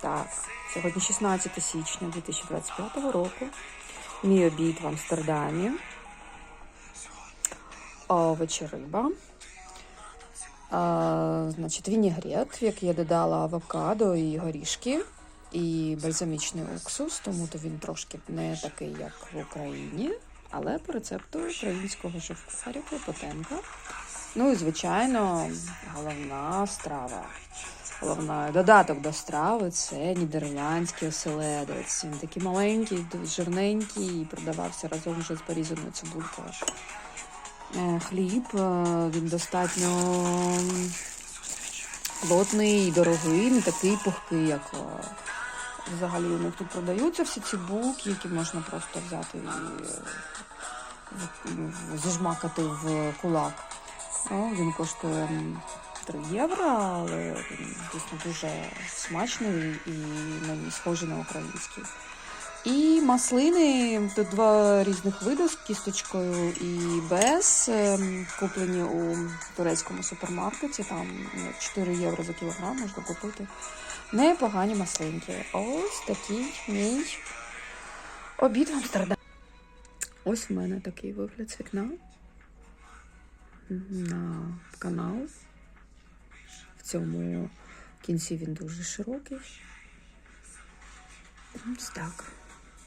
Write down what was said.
Так, сьогодні 16 січня 2025 року. Мій обід в Амстердамі. Овочі. А, значить, вінігрет, в який я додала авокадо і горішки, і бальзамічний уксус, тому то він трошки не такий, як в Україні, але по рецепту українського шеф-кухаря Клопотенка. Ну і, звичайно, головна страва. Головна додаток до страви це нідерландський оселедець. Він такий маленький, жирненький і продавався разом вже з порізаною цибулькою. Е, Хліб е, він достатньо плотний і дорогий, не такий пухкий, як е, взагалі у них тут продаються всі ці булки, які можна просто взяти і зажмакати в кулак. О, він коштує 3 євро, але він дійсно дуже смачний і мені схожий на український. І маслини, тут два різних види з кісточкою і без, ем, куплені у турецькому супермаркеті, там ну, 4 євро за кілограм можна купити. Непогані маслинки. Ось такий мій обід в Амстердамі. Ось в мене такий вигляд вікна на канал. Цьому кінці він дуже широкий. Ось так.